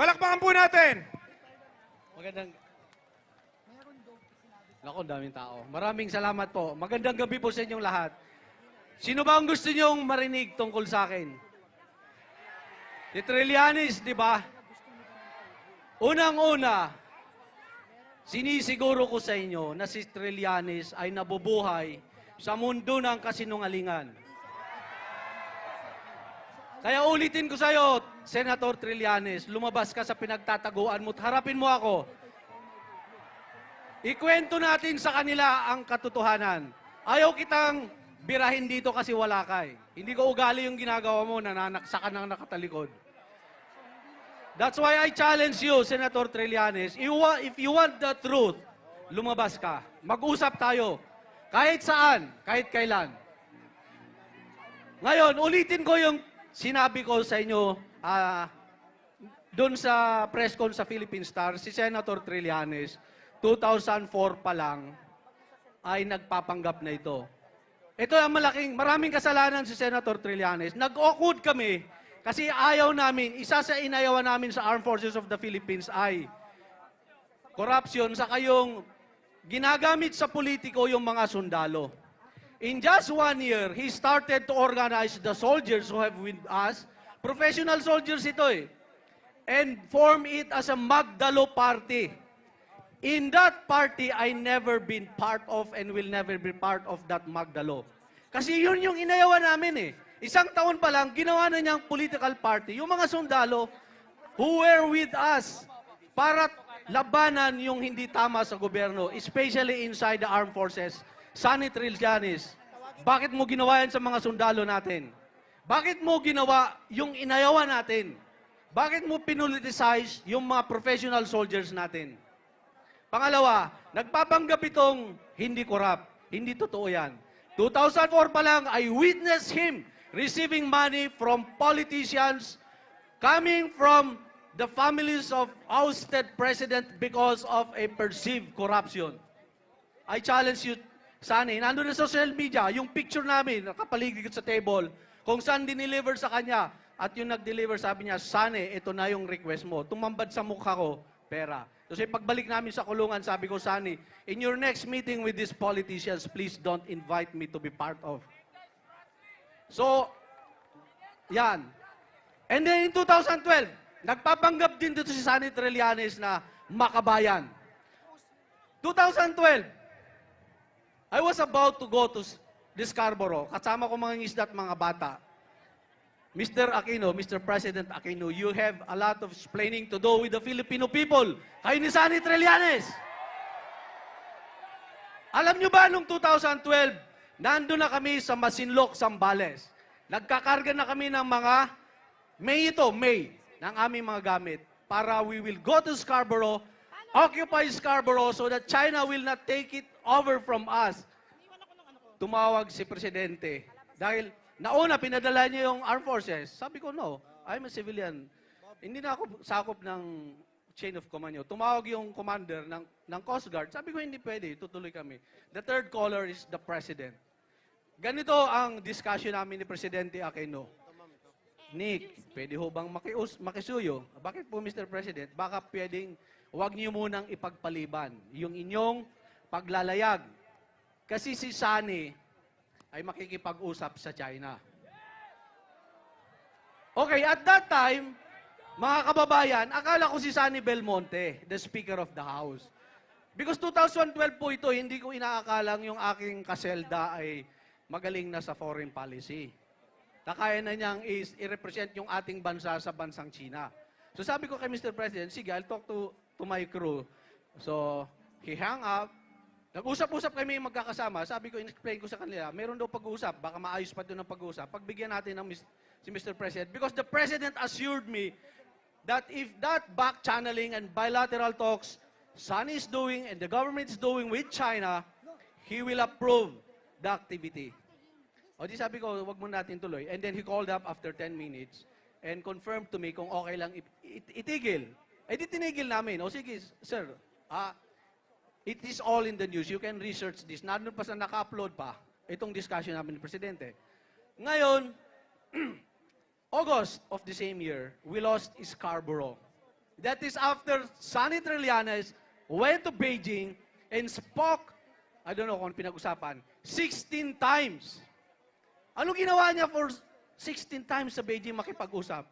Palakpakan po natin. Magandang... Nako, daming tao. Maraming salamat po. Magandang gabi po sa inyong lahat. Sino ba ang gusto niyong marinig tungkol sa akin? Si Trillanes, di ba? Unang-una, sinisiguro ko sa inyo na si Trillanes ay nabubuhay sa mundo ng kasinungalingan. Kaya ulitin ko sa iyo, Senator Trillanes, lumabas ka sa pinagtataguan mo harapin mo ako. Ikwento natin sa kanila ang katotohanan. Ayaw kitang birahin dito kasi wala ka eh. Hindi ko ugali yung ginagawa mo, nananaksa ka ng nakatalikod. That's why I challenge you, Senator Trillanes. If you want the truth, lumabas ka. Mag-usap tayo. Kahit saan, kahit kailan. Ngayon, ulitin ko yung sinabi ko sa inyo ah, doon sa press con sa Philippine Star, si Senator Trillanes, 2004 pa lang, ay nagpapanggap na ito. Ito ang malaking, maraming kasalanan si Senator Trillanes. Nag-awkward kami kasi ayaw namin, isa sa inayawan namin sa Armed Forces of the Philippines ay corruption sa kayong ginagamit sa politiko yung mga sundalo. In just one year, he started to organize the soldiers who have with us. Professional soldiers ito eh. And form it as a Magdalo party. In that party, I never been part of and will never be part of that Magdalo. Kasi yun yung inayawan namin eh. Isang taon pa lang, ginawa na niyang political party. Yung mga sundalo who were with us para labanan yung hindi tama sa gobyerno, especially inside the armed forces. Sunny Trillanes, bakit mo ginawa yan sa mga sundalo natin? Bakit mo ginawa yung inayawan natin? Bakit mo pinoliticize yung mga professional soldiers natin? Pangalawa, nagpapanggap itong hindi korap. Hindi totoo yan. 2004 pa lang, I witnessed him receiving money from politicians coming from the families of ousted president because of a perceived corruption. I challenge you, Sani, nandun na sa social media, yung picture namin, nakapaligid sa table, kung saan dineliver sa kanya, at yung nag-deliver, sabi niya, Sani, ito na yung request mo. Tumambad sa mukha ko, pera. Kasi pagbalik namin sa kulungan, sabi ko, Sani, in your next meeting with these politicians, please don't invite me to be part of. So, yan. And then in 2012, nagpapanggap din dito si Sani Trillanes na makabayan. 2012, I was about to go to Scarborough. Kasama ko mga isda at mga bata. Mr. Aquino, Mr. President Aquino, you have a lot of explaining to do with the Filipino people. Kayo ni Sani Trillanes. Alam nyo ba, nung 2012, nando na kami sa Masinloc, Sambales. Nagkakarga na kami ng mga, May ito, May, ng aming mga gamit para we will go to Scarborough, occupy Scarborough so that China will not take it over from us. Tumawag si Presidente. Dahil nauna, pinadala niya yung armed forces. Sabi ko, no, I'm a civilian. Hindi na ako sakop ng chain of command nyo. Tumawag yung commander ng, ng Coast Guard. Sabi ko, hindi pwede. Tutuloy kami. The third caller is the President. Ganito ang discussion namin ni Presidente Aquino. Nick, pwede ho bang makius, makisuyo? Bakit po, Mr. President? Baka pwedeng, huwag niyo munang ipagpaliban yung inyong paglalayag. Kasi si Sani ay makikipag-usap sa China. Okay, at that time, mga kababayan, akala ko si Sani Belmonte, the Speaker of the House. Because 2012 po ito, hindi ko inaakalang yung aking kaselda ay magaling na sa foreign policy. Nakaya na niyang is, i-represent yung ating bansa sa bansang China. So sabi ko kay Mr. President, sige, I'll talk to, to my crew. So, he hung up. Nag-usap-usap kami magkakasama. Sabi ko, in-explain ko sa kanila, meron daw pag-uusap. Baka maayos pa doon ang pag-uusap. Pagbigyan natin ng mis- si Mr. President. Because the President assured me that if that back channeling and bilateral talks Sun is doing and the government is doing with China, he will approve the activity. O di sabi ko, wag mo natin tuloy. And then he called up after 10 minutes and confirmed to me kung okay lang it- itigil. Eh di tinigil namin. O sige, sir, ah, it is all in the news. You can research this. Nandun pa sa naka-upload pa itong discussion namin ni Presidente. Ngayon, August of the same year, we lost Scarborough. That is after Sonny Trillanes went to Beijing and spoke, I don't know kung pinag-usapan, 16 times. Ano ginawa niya for 16 times sa Beijing makipag-usap?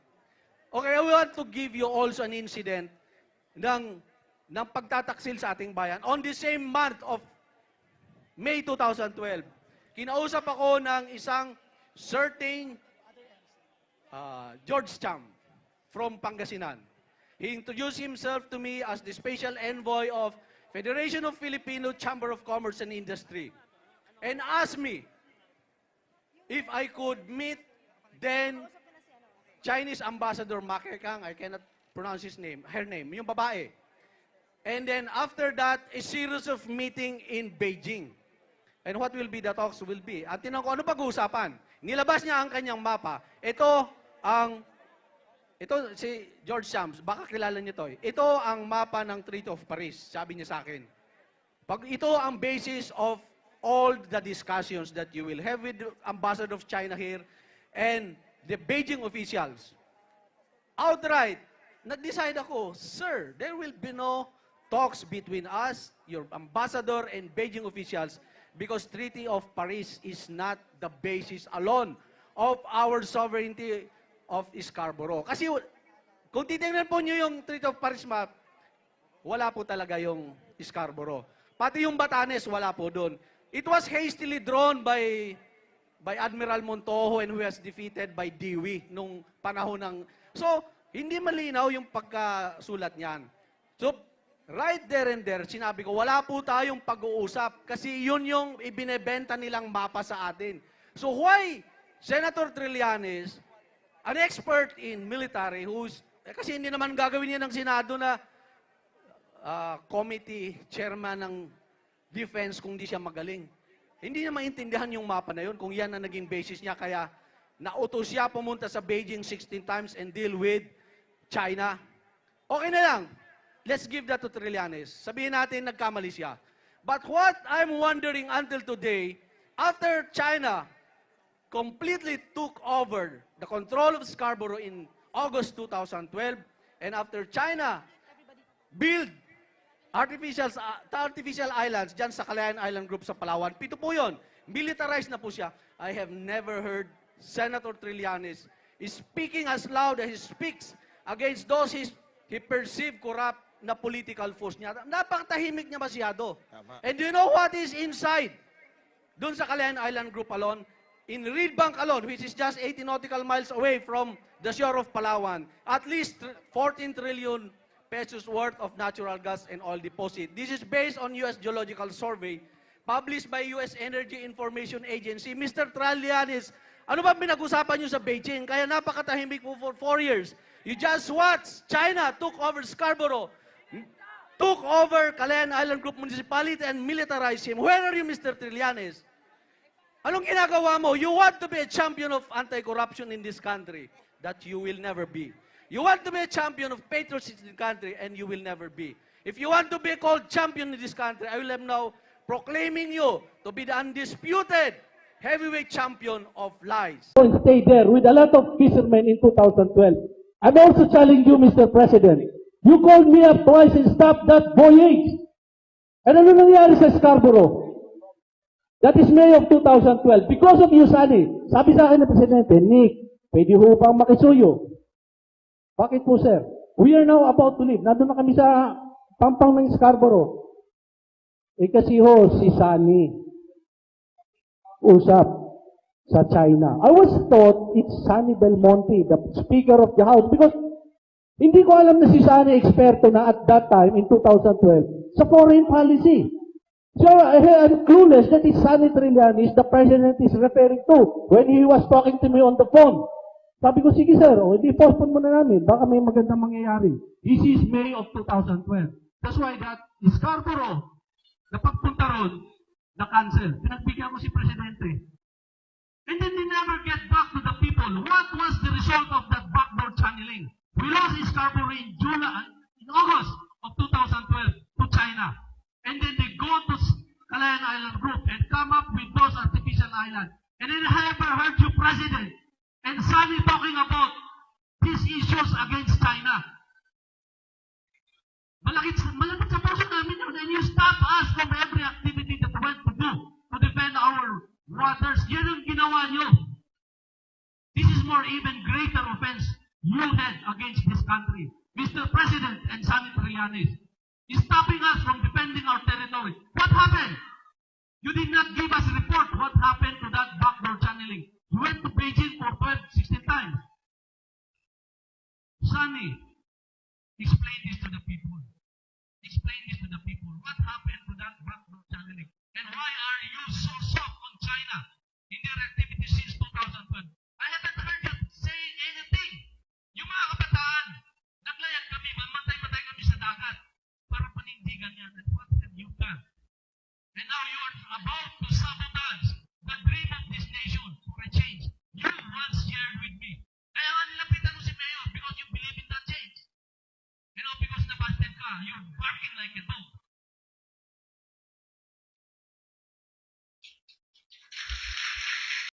Okay, I want to give you also an incident ng, ng pagtataksil sa ating bayan. On the same month of May 2012, kinausap ako ng isang certain uh, George Cham from Pangasinan. He introduced himself to me as the special envoy of Federation of Filipino Chamber of Commerce and Industry and asked me if I could meet then Chinese Ambassador Ma Kekang, I cannot pronounce his name, her name, yung babae. And then after that, a series of meeting in Beijing. And what will be the talks will be. At tinanong ko, ano pag-uusapan? Nilabas niya ang kanyang mapa. Ito ang, ito si George Shams, baka kilala niyo to. eh. Ito ang mapa ng Treaty of Paris, sabi niya sa akin. Pag ito ang basis of all the discussions that you will have with the Ambassador of China here and the Beijing officials. Outright, nag-decide ako, Sir, there will be no talks between us, your ambassador, and Beijing officials because Treaty of Paris is not the basis alone of our sovereignty of Scarborough. Kasi kung titingnan po nyo yung Treaty of Paris map, wala po talaga yung Scarborough. Pati yung Batanes, wala po doon. It was hastily drawn by by Admiral Montojo and who was defeated by Dewey nung panahon ng... So, hindi malinaw yung pagkasulat niyan. So, right there and there, sinabi ko, wala po tayong pag-uusap kasi yun yung ibinebenta nilang mapa sa atin. So, why Senator Trillanes, an expert in military who's... Eh, kasi hindi naman gagawin niya ng Senado na ah, committee chairman ng defense kung di siya magaling. Hindi niya maintindihan yung mapa na yun kung yan ang naging basis niya. Kaya nautos siya pumunta sa Beijing 16 times and deal with China. Okay na lang. Let's give that to Trillanes. Sabihin natin nagkamali siya. But what I'm wondering until today, after China completely took over the control of Scarborough in August 2012, and after China build artificial, artificial islands dyan sa Calayan Island Group sa Palawan. Pito po yun. Militarized na po siya. I have never heard Senator Trillanes speaking as loud as he speaks against those he, he perceived corrupt na political force niya. Napakatahimik niya masyado. Tama. And you know what is inside? Doon sa Calayan Island Group alone, in Reed Bank alone, which is just 80 nautical miles away from the shore of Palawan, at least tr- 14 trillion pesos worth of natural gas and oil deposit. This is based on U.S. Geological Survey published by U.S. Energy Information Agency. Mr. Tralianis, ano ba pinag-usapan nyo sa Beijing? Kaya napakatahimik po for four years. You just watch, China took over Scarborough, took over Calayan Island Group Municipality and militarized him. Where are you, Mr. Trillanes? Anong ginagawa mo? You want to be a champion of anti-corruption in this country that you will never be. You want to be a champion of patriotism in the country and you will never be. If you want to be called champion in this country, I will am now proclaiming you to be the undisputed heavyweight champion of lies. stay there with a lot of fishermen in 2012. I'm also challenging you, Mr. President. You called me up twice and stopped that voyage. And ano nangyari sa Scarborough? That is May of 2012. Because of you, Sunny. Sabi sa akin ng Presidente, Nick, pwede ho bang makisuyo? Bakit po, sir? We are now about to leave. Nandun na kami sa pampang ng Scarborough. Eh kasi ho, si Sunny, usap sa China. I was taught it's Sunny Belmonte, the Speaker of the House, because hindi ko alam na si Sunny eksperto na at that time, in 2012, sa foreign policy. So, I am clueless that it's Sunny Trillanes the President is referring to when he was talking to me on the phone. Sabi ko, sige sir, o, hindi postpone mo na namin, baka may magandang mangyayari. This is May of 2012. That's why that Scarborough, na ron, na-cancel. Pinagbigyan ko si Presidente. And then they never get back to the people. What was the result of that backdoor channeling? We lost Scarborough in July, in August of 2012 to China. And then they go to Calayan Island Group and come up with those artificial islands. And then I ever heard you, President, and Sunny talking about these issues against China. Malakit, malapit sa puso namin. And you stop us from every activity that we went to do to defend our waters. Yan ginawa nyo. This is more even greater offense you had against this country. Mr. President and Sunny Trillanes is stopping us from defending our territory. What happened? You did not give us a report what happened to that backdoor channeling. You went to Beijing for 12, 16 times. Sunny, explain this to the people. Explain this to the people. What happened to that backdoor channeling? And why are you so soft on China in panindigan yan. And what have you done? And now you are about to sabotage the dream of this nation for a change you once shared with me. Kaya nga nilapitan mo si Mayor because you believe in that change. You know, because nabasted ka, you're barking like a dog.